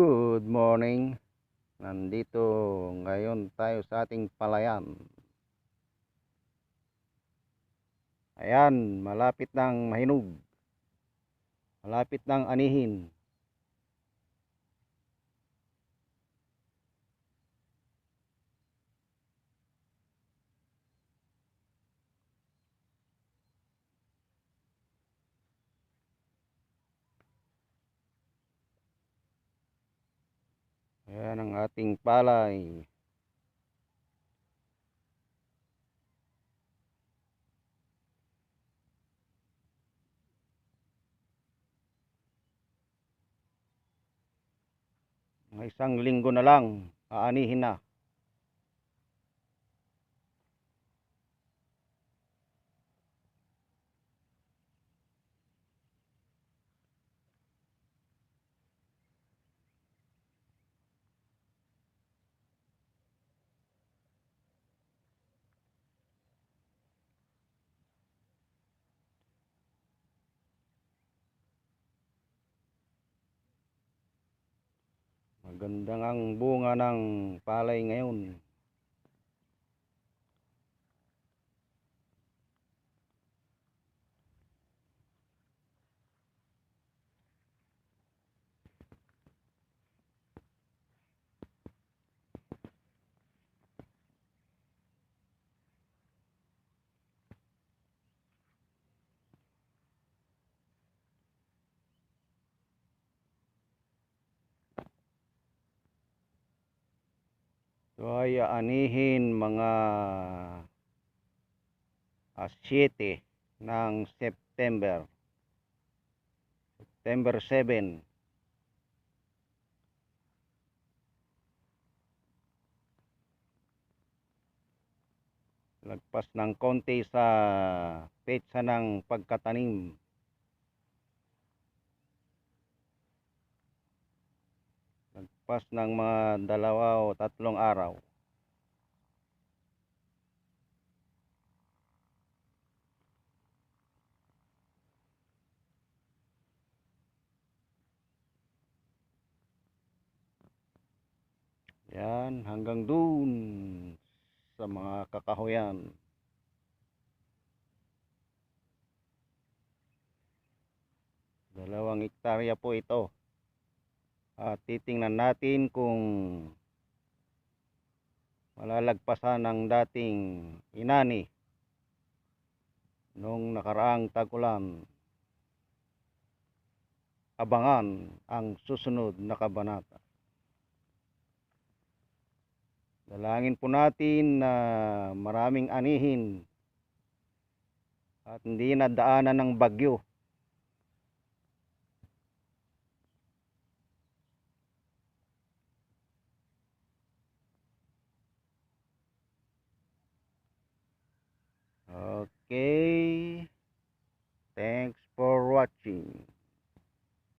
Good morning. Nandito ngayon tayo sa ating palayan. Ayan, malapit ng mahinog. Malapit ng anihin. Ayan ang ating palay. Mga isang linggo na lang, aanihin na. Magandang ang bunga ng palay ngayon. So ay aanihin mga ah, 7 ng September. September 7. Lagpas ng konti sa petsa ng pagkatanim. Lagpas ng mga dalawa o tatlong araw. Yan, hanggang dun sa mga kakahuyan. Dalawang hektarya po ito. At titingnan natin kung malalagpasan ng dating inani nung nakaraang tagulan. Abangan ang susunod na kabanata. Dalangin po natin na maraming anihin at hindi na daanan ng bagyo. Okay.